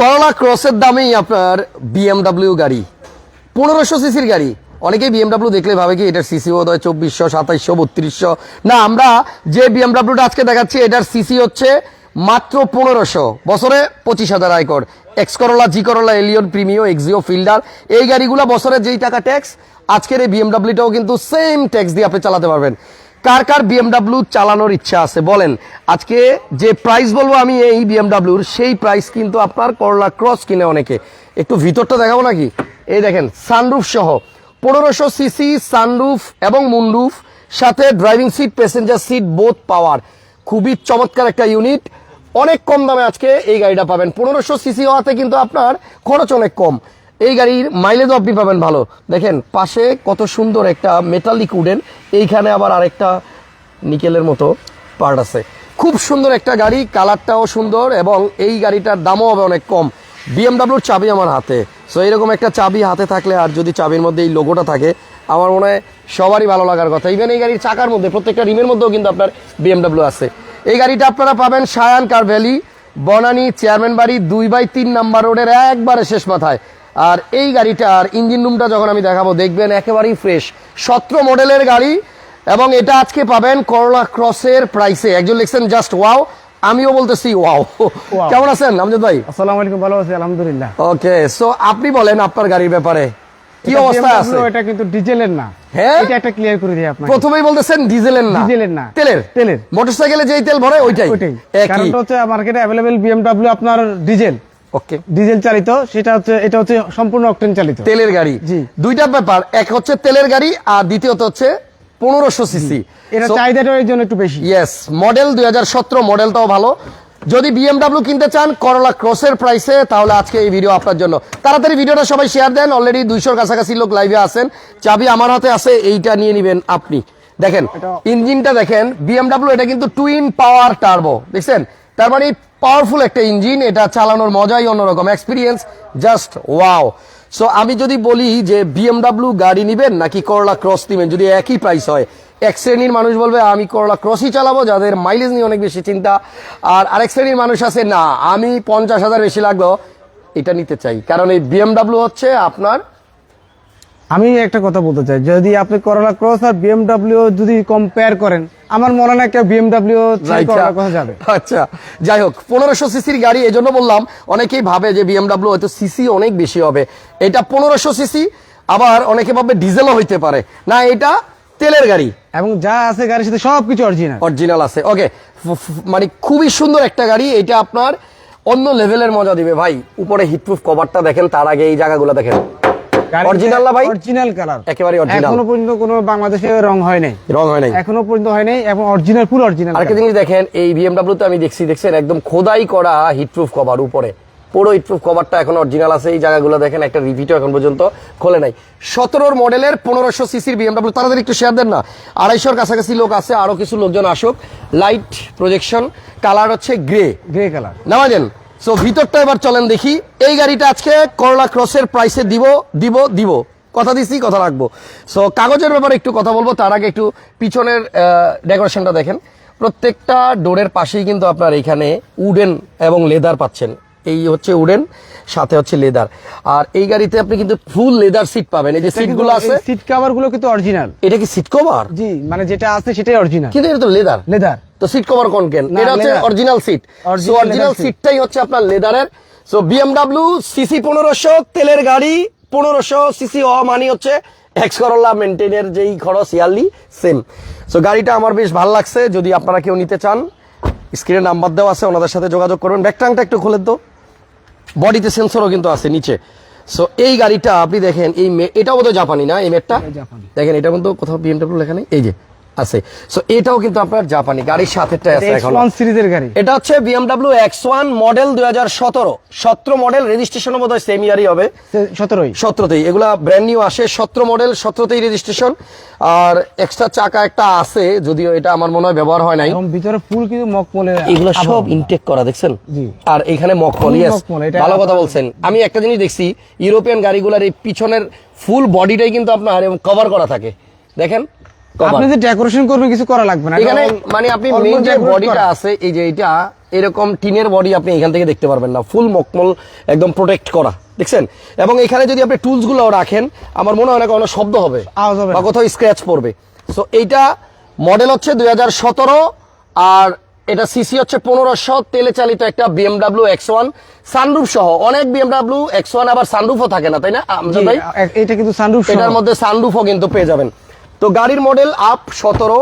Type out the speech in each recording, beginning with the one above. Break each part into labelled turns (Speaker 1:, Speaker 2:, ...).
Speaker 1: করলা ক্রসের দামেই আপনার বিএমডাব্লিউ গাড়ি। পনেরোশো সিসির গাড়ি। অনেকেই বিএমডাব্লিউ দেখলে ভাবে কি এটার সিসি বোধ হয় চব্বিশশো, সাতাইশশো, বত্রিশশো। না, আমরা যে বিএমডাব্লিউটা আজকে দেখাচ্ছি, এটার সিসি হচ্ছে মাত্র পনেরোশো। বছরে পঁচিশ হাজার আয়কর। এক্স করলা জি করলা এলিয়ন প্রিমিও এক্সিও ফিল্ডার এই গাড়িগুলো বছরে যেই টাকা ট্যাক্স আজকের এই বিএমডাব্লিউটাও কিন্তু সেম ট্যাক্স দিয়ে আপনি চালাতে পারবেন। কার কার বিএমডাব্লিউ চালানোর ইচ্ছা আছে? বলেন, আজকে যে প্রাইস বলব আমি এই বিএমডাব্লিউর সেই প্রাইস কিন্তু আপনার করলা ক্রস কিনে অনেকে। একটু ভিতরটা দেখাবো নাকি? এই দেখেন সানরুফ সহ। পনেরোশো সিসি সানরুফ এবং মুন্ডুফ সাথে driving seat passenger seat both power খুবই চমৎকার একটা ইউনিট অনেক কম দামে আজকে এই গাড়িটা পাবেন। পনেরোশো সিসি হওয়াতে কিন্তু আপনার খরচ অনেক কম। এই গাড়ির মাইলেজও আপনি পাবেন ভালো। দেখেন, পাশে কত সুন্দর একটা মেটালিক উডেন এইখানে আবার আরেকটা নিকেলের মতো পার্ট আছে। খুব সুন্দর একটা গাড়ি কালারটাও সুন্দর এবং এই গাড়িটার দামও হবে অনেক কম। বিএমডাব্লিউর চাবি আমার হাতে। সো এরকম একটা চাবি হাতে থাকলে আর যদি চাবির মধ্যে এই লোগোটা থাকে, আমার মনে হয় সবারই ভালো লাগার কথা। ইভেন এই গাড়ির চাকার মধ্যে, প্রত্যেকটা রিমের মধ্যেও কিন্তু আপনার বিএমডাব্লিউ আছে। এই গাড়িটা আপনারা পাবেন Sayan car valley Banani, chairman বাড়ি, দুই বাই তিন নাম্বার রোডের একবারে শেষ মাথায়। আর এই গাড়িটার ইঞ্জিন রুমটা যখন আমি দেখাবো দেখবেন একেবারেই ফ্রেশ সতেরো মডেলের গাড়ি এবং এটা আজকে পাবেন করলা ক্রসের প্রাইসে একজন লিখছেন জাস্ট ওয়াও। আমিও বলতেছি ওয়াও। কেমন আছেন আমজাদ ভাই?
Speaker 2: আসসালামু আলাইকুম ভালো আছি আলহামদুলিল্লাহ।
Speaker 1: ওকে সো আপনি বলেন আপনার গাড়ির ব্যাপারে। কি অবস্থা আছে?
Speaker 2: BMW এটা কিন্তু ডিজেলের না।
Speaker 1: হ্যাঁ?
Speaker 2: এটা একটা ক্লিয়ার করে দিই আপনাকে।
Speaker 1: প্রথমেই বলতেছেন ডিজেলের না।
Speaker 2: ডিজেলের না।
Speaker 1: তেলের?
Speaker 2: তেলের।
Speaker 1: মোটরসাইকেলে যেই তেল ভরে ওইটাই।
Speaker 2: ওইটাই। কারণটা হচ্ছে মার্কেটে অ্যাভেলেবেল বিএমডব্লিউ আপনার ডিজেল
Speaker 1: ওকে।
Speaker 2: ডিজেল চালিত সেটা হচ্ছে এটা হচ্ছে সম্পূর্ণ অকটেন চালিত।
Speaker 1: তেলের গাড়ি।
Speaker 2: জি।
Speaker 1: দুইটা ব্যাপার এক হচ্ছে তেলের গাড়ি আর দ্বিতীয়ত হচ্ছে পনেরোশো সিসি।
Speaker 2: এটা চাহিদাটা এর জন্য একটু বেশি।
Speaker 1: ইয়েস মডেল দুই হাজার সতেরো মডেলটাও ভালো। যদি বিএমডাব্লিউ কিনতে চান করলা ক্রসের প্রাইসে তাহলে আজকে এই ভিডিও আপনার জন্য। তাড়াতাড়ি ভিডিওটা সবাই শেয়ার দেন। অলরেডি দুইশোর কাছাকাছি লোক লাইভে আছেন। চাবি আমার হাতে আছে এইটা নিয়ে নেবেন আপনি। দেখেন ইঞ্জিনটা দেখেন বিএমডাব্লিউ এটা কিন্তু টুইন পাওয়ার টার্বো দেখছেন? তার মানে পাওয়ারফুল একটা ইঞ্জিন এটা চালানোর মজাই অন্যরকম। এক্সপিরিয়েন্স জাস্ট ওয়াও সো আমি যদি বলি যে বিএমডাব্লিউ গাড়ি নেবেন নাকি করলা ক্রস নিবেন, যদি একই প্রাইস হয়, এক শ্রেণির মানুষ বলবে, আমি করলা ক্রসই চালাবো, যাদের মাইলেজ নিয়ে অনেক বেশি চিন্তা। আর আরেক শ্রেণির মানুষ আছে, না, আমি পঞ্চাশ হাজার বেশি লাগল। এটা নিতে চাই। কারণ এই বিএমডাব্লিউ হচ্ছে আপনার
Speaker 2: আমি একটা কথা বলতে চাই যদি আপনি করলা ক্রস আর বিএমডব্লিউ যদি কম্পেয়ার করেন আমার মনে হয় কেউ বিএমডব্লিউ যাবে।
Speaker 1: আচ্ছা যাই হোক পনেরোশো সিসির গাড়ি এই জন্য বললাম অনেকেই ভাবে যে বিএমডাব্লিউ হয়তো সিসি অনেক বেশি হবে। এটা পনেরোশো সিসি আবার অনেকে ভাবে ডিজেলও হইতে পারে। না এটা তেলের গাড়ি।
Speaker 2: এবং যা আছে গাড়ির সাথে সবকিছু অরিজিনাল
Speaker 1: অরিজিনাল আছে। ওকে মানে খুবই সুন্দর একটা গাড়ি এটা আপনার অন্য লেভেলের মজা দিবে। ভাই উপরে হিটপ্রুফ কভারটা দেখেন তার আগে এই জায়গাগুলো দেখেন। Original না ভাই?
Speaker 2: অরিজিনাল কালার
Speaker 1: একেবারে original।
Speaker 2: এখনও পর্যন্ত কোনো বাংলাদেশে রং হয় নাই।
Speaker 1: রং হয় নাই।
Speaker 2: এখনও পর্যন্ত হয় নাই এবং অরিজিনাল ফুল অরিজিনাল
Speaker 1: আরেকটা জিনিস দেখেন এই বিএমডাব্লিউ তে আমি দেখছি দেখছেন? একদম খোদাই করা হিটপ্রুফ কভার উপরে। পুরো কভারটা এখন অরিজিনাল আছে এই জায়গাগুলো দেখেন একটা রিভিটও এখন পর্যন্ত খোলে নাই। সতেরোর মডেলের পনেরোশো সিসির বিএমডাব্লিউ তাড়াতাড়ি একটু শেয়ার দেন না। আড়াইশোর কাছাকাছি লোক আছে আরও কিছু লোকজন আসুক। লাইট প্রজেকশন কালার হচ্ছে গ্রে
Speaker 2: গ্রে কালার
Speaker 1: নামাজেন। সো ভিতরটা এবার চলেন দেখি। এই গাড়িটা আজকে করলা ক্রসের প্রাইসে দিব দিব দিব। কথা দিছি কথা রাখব। সো কাগজের ব্যাপারে একটু কথা বলব তার আগে একটু পিছনের ডেকোরেশনটা দেখেন। প্রত্যেকটা ডোরের পাশেই কিন্তু আপনার এখানে উডেন এবং লেদার পাচ্ছেন। এই হচ্ছে উডেন সাথে হচ্ছে লেদার আর এই গাড়িতে আপনি কিন্তু ফুল লেদার সিট পাবেন। এই যে সিটগুলো আছে
Speaker 2: সিট কভারগুলো কিন্তু অরিজিনাল
Speaker 1: এটা কি সিট কভার
Speaker 2: জি মানে যেটা আছে সেটাই অরিজিনাল
Speaker 1: কিন্তু এটা তো লেদার
Speaker 2: লেদার
Speaker 1: তো সিট কভার কোন কেন?
Speaker 2: না,
Speaker 1: এটা হচ্ছে অরিজিনাল সিট অরিজিনাল। সিটটাই হচ্ছে আপনার লেদারের সো বিএমডাব্লিউ সিসি পনেরোশো তেলের গাড়ি পনেরোশো সিসি হওয়া মানে হচ্ছে এক্স করোলা মেনটেনের যেই খরচ ইয়ারলি সেম সো গাড়িটা আমার বেশ ভালো লাগছে। যদি আপনারা কেউ নিতে চান স্ক্রিনে নাম্বার দেওয়া আছে ওনাদের সাথে যোগাযোগ করবেন। ব্যাকটাংটা একটু খুলে তো বডিতে সেন্সরও কিন্তু আছে নিচে। সো এই গাড়িটা আপনি দেখেন এই এটাও বোধহয় জাপানি না এই মেটটা দেখেন এটা কিন্তু কোথাও বিএমডাব্লিউ লেখা নেই। এই যে আছে। সো এটাও কিন্তু আপনার জাপানি গাড়ির সাথে আছে এখন।
Speaker 2: সিরিজের গাড়ি।
Speaker 1: এটা হচ্ছে বিএমডাব্লিউ এক্স ওয়ান মডেল দুই হাজার সতেরো। সতেরো মডেল রেজিস্ট্রেশন বোধ হয় সেম ইয়ারই হবে।
Speaker 2: সতেরোই।
Speaker 1: সতেরোতেই। এগুলা ব্র্যান্ড নিউ আসে। সতেরো মডেল সতেরোতেই রেজিস্ট্রেশন আর এক্সট্রা চাকা একটা আছে যদিও এটা আমার মনে হয় ব্যবহার হয় নাই।
Speaker 2: এবং ভিতরে ফুল কিন্তু মকমলে
Speaker 1: এগুলো সব ইনটেক করা দেখছেন। আর এখানে মকমল ইয়েস ভালো কথা বলছেন। আমি একটা জিনিস দেখছি ইউরোপিয়ান গাড়িগুলোর এই পিছনের ফুল বডিটাই কিন্তু আপনার কভার করা থাকে। দেখেন।
Speaker 2: আপনি যে ডেকোরেশন করবেন কিছু করা লাগবে না
Speaker 1: এখানে মানে আপনি মেইন যে বডিটা আছে এই যে এটা এরকম টিনের বডি আপনি এখান থেকে দেখতে পারবেন না। ফুল মকমল একদম প্রোটেক্ট করা। দেখছেন? এবং এখানে যদি আপনি টুলসগুলো রাখেন আমার মনে হয় না কোনো শব্দ হবে। বা কোথাও স্ক্র্যাচ পড়বে। সো এইটা মডেল হচ্ছে দুই হাজার সতেরো আর এটা সিসি হচ্ছে পনেরোশো তেলে চালিত একটা বিএমডাব্লিউ এক্স ওয়ান সানরুফ সহ অনেক বিএমডাব্লিউ এক্স ওয়ান আবার সানরুফও থাকে না তাই না ভাই?
Speaker 2: এটা কিন্তু সানরুফ
Speaker 1: এটার মধ্যে সানরুফও কিন্তু পেয়ে যাবেন। তো গাড়ির মডেল আপ সতেরো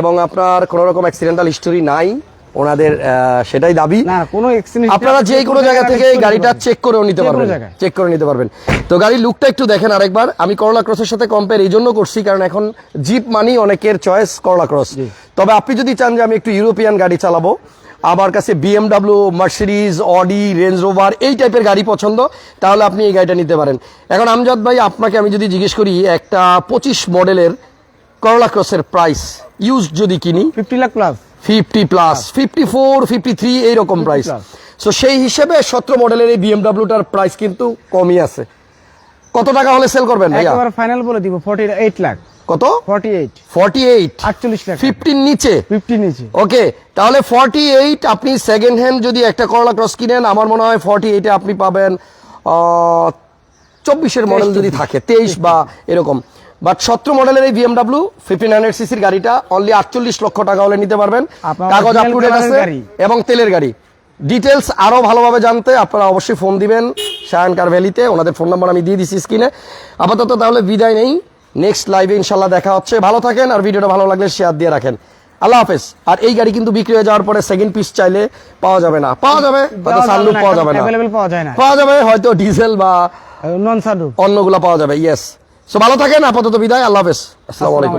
Speaker 1: এবং আপনার কোনো রকম অ্যাক্সিডেন্টাল হিস্টোরি নাই। ওনাদের সেটাই দাবি। আপনারা যে কোনো জায়গা থেকে গাড়িটা চেক করেও নিতে পারবেন চেক করে নিতে পারবেন। তো গাড়ির লুকটা একটু দেখেন আরেকবার। আমি করলা ক্রসের সাথে কম্পেয়ার এই জন্য করছি কারণ এখন জিপ মানি অনেকের চয়েস করলা ক্রস তবে আপনি যদি চান যে আমি একটু ইউরোপিয়ান গাড়ি চালাবো আমার কাছে BMW Mercedes Audi Range Rover এই টাইপের গাড়ি পছন্দ তাহলে আপনি এই গাড়িটা নিতে পারেন। এখন আমজাদ ভাই আপনাকে আমি যদি জিজ্ঞেস করি একটা পঁচিশ মডেলের করলা ক্রসের প্রাইস ইউজ যদি কিনি
Speaker 2: fifty lakh plus
Speaker 1: fifty plus fifty four fifty three এইরকম প্রাইস। সো সেই হিসেবে সতেরো মডেলের এই বিএমডাব্লিউটার প্রাইস কিন্তু কমই আছে। কত টাকা হলে সেল করবেন
Speaker 2: ফাইনাল বলে দিব ফর্টি এইট লাখ
Speaker 1: কত?
Speaker 2: ফর্টি এইট
Speaker 1: ফর্টি এইট
Speaker 2: আটচল্লিশ লাখ।
Speaker 1: ফিফটির নিচে?
Speaker 2: ফিফটি নিচে।
Speaker 1: ওকে তাহলে ফর্টি এইট আপনি সেকেন্ড হ্যান্ড যদি একটা করলা ক্রস কিনেন আমার মনে হয় ফর্টি এইটে আপনি পাবেন চব্বিশের মডেল যদি থাকে তেইশ বা এরকম। বাট সতেরো মডেলের এই বিএমডাব্লিউ ফিফটিন হান্ড্রেড সিসির গাড়িটা অনলি আটচল্লিশ লক্ষ টাকা হলে নিতে পারবেন। কাগজ আপ টু ডেট আছে এবং তেলের গাড়ি। ডিটেলস আরও ভালোভাবে জানতে আপনারা অবশ্যই ফোন দিবেন শায়ান কার ভ্যালিতে ওনাদের ফোন নাম্বার আমি দিয়ে দিচ্ছি স্ক্রিনে আপাতত তাহলে বিদায় নেই। নেক্সট লাইভে ইনশাল্লাহ দেখা হচ্ছে। ভালো থাকেন আর ভিডিওটা ভালো লাগলে শেয়ার দিয়ে রাখেন। আল্লাহ হাফেজ। আর এই গাড়ি কিন্তু বিক্রি হয়ে যাওয়ার পরে সেকেন্ড পিস চাইলে পাওয়া যাবে না। পাওয়া যাবে হয়তো সানরুফ পাওয়া যাবে না।
Speaker 2: পাওয়া যায় না।
Speaker 1: পাওয়া যাবে হয়তো ডিজেল বা
Speaker 2: নন সানরুফ
Speaker 1: অন্যগুলো পাওয়া যাবে ইয়েস সো ভালো থাকেন আপাতত বিদায় আল্লাহ হাফেজ। আসসালামু আলাইকুম।